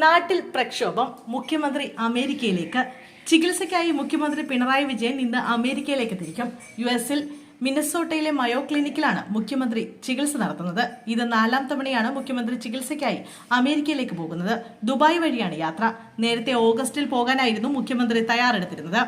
നാട്ടിൽ പ്രക്ഷോഭം. മുഖ്യമന്ത്രി അമേരിക്കയിലേക്ക്. ചികിത്സയ്ക്കായി മുഖ്യമന്ത്രി പിണറായി വിജയൻ ഇന്ന് അമേരിക്കയിലേക്ക് തിരിക്കും. യു എസിൽ മിനസോട്ടയിലെ മയോ ക്ലിനിക്കിലാണ് മുഖ്യമന്ത്രി ചികിത്സ നടത്തുന്നത്. ഇത് നാലാം തവണയാണ് മുഖ്യമന്ത്രി ചികിത്സയ്ക്കായി അമേരിക്കയിലേക്ക് പോകുന്നത്. ദുബായ് വഴിയാണ് യാത്ര. നേരത്തെ ഓഗസ്റ്റിൽ പോകാനായിരുന്നു മുഖ്യമന്ത്രി തയ്യാറെടുത്തിരുന്നത്.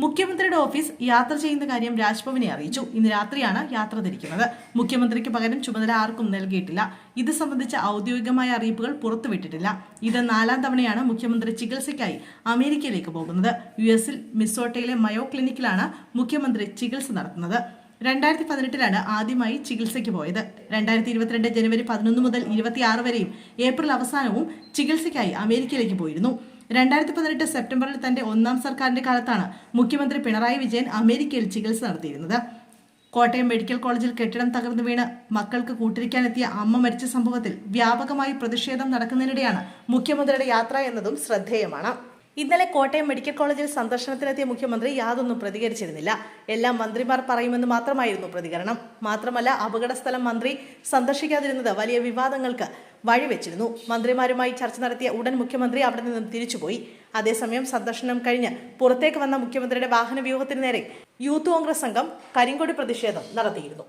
മുഖ്യമന്ത്രിയുടെ ഓഫീസ് യാത്ര ചെയ്യുന്ന കാര്യം രാജ്ഭവനെ അറിയിച്ചു. ഇന്ന് രാത്രിയാണ് യാത്ര തിരിക്കുന്നത്. മുഖ്യമന്ത്രിക്ക് പകരം ചുമതല ആർക്കും നൽകിയിട്ടില്ല. ഇത് സംബന്ധിച്ച ഔദ്യോഗികമായ അറിയിപ്പുകൾ പുറത്തുവിട്ടിട്ടില്ല. ഇത് നാലാം തവണയാണ് മുഖ്യമന്ത്രി ചികിത്സയ്ക്കായി അമേരിക്കയിലേക്ക് പോകുന്നത്. യു എസിൽ മിസോട്ടയിലെ മയോ ക്ലിനിക്കിലാണ് മുഖ്യമന്ത്രി ചികിത്സ നടത്തുന്നത്. രണ്ടായിരത്തി പതിനെട്ടിലാണ് ആദ്യമായി ചികിത്സയ്ക്ക് പോയത്. രണ്ടായിരത്തി ഇരുപത്തിരണ്ട് ജനുവരി പതിനൊന്ന് മുതൽ ഇരുപത്തിയാറ് വരെയും ഏപ്രിൽ അവസാനവും ചികിത്സയ്ക്കായി അമേരിക്കയിലേക്ക് പോയിരുന്നു. രണ്ടായിരത്തി പതിനെട്ട് സെപ്റ്റംബറിൽ തന്റെ ഒന്നാം സർക്കാരിന്റെ കാലത്താണ് മുഖ്യമന്ത്രി പിണറായി വിജയൻ അമേരിക്കയിൽ ചികിത്സ നടത്തിയിരുന്നത്. കോട്ടയം മെഡിക്കൽ കോളേജിൽ കെട്ടിടം തകർന്നു വീണ് മക്കൾക്ക് കൂട്ടിരിക്കാനെത്തിയ അമ്മ മരിച്ച സംഭവത്തിൽ വ്യാപകമായി പ്രതിഷേധം നടക്കുന്നതിനിടെയാണ് മുഖ്യമന്ത്രിയുടെ യാത്ര എന്നതും ശ്രദ്ധേയമാണ്. ഇന്നലെ കോട്ടയം മെഡിക്കൽ കോളേജിൽ സന്ദർശനത്തിനെത്തിയ മുഖ്യമന്ത്രി യാതൊന്നും പ്രതികരിച്ചിരുന്നില്ല. എല്ലാം മന്ത്രിമാർ പറയുമെന്ന് മാത്രമായിരുന്നു പ്രതികരണം. മാത്രമല്ല അപകടസ്ഥലം മന്ത്രി സന്ദർശിക്കാതിരുന്നത് വലിയ വിവാദങ്ങൾക്ക് വഴിവെച്ചിരുന്നു. മന്ത്രിമാരുമായി ചർച്ച നടത്തിയ ഉടൻ മുഖ്യമന്ത്രി അവിടെ നിന്നും തിരിച്ചുപോയി. അതേസമയം സന്ദർശനം കഴിഞ്ഞ് പുറത്തേക്ക് വന്ന മുഖ്യമന്ത്രിയുടെ വാഹന വ്യൂഹത്തിന് നേരെ യൂത്ത് കോൺഗ്രസ് സംഘം കരിങ്കൊടി പ്രതിഷേധം നടത്തിയിരുന്നു.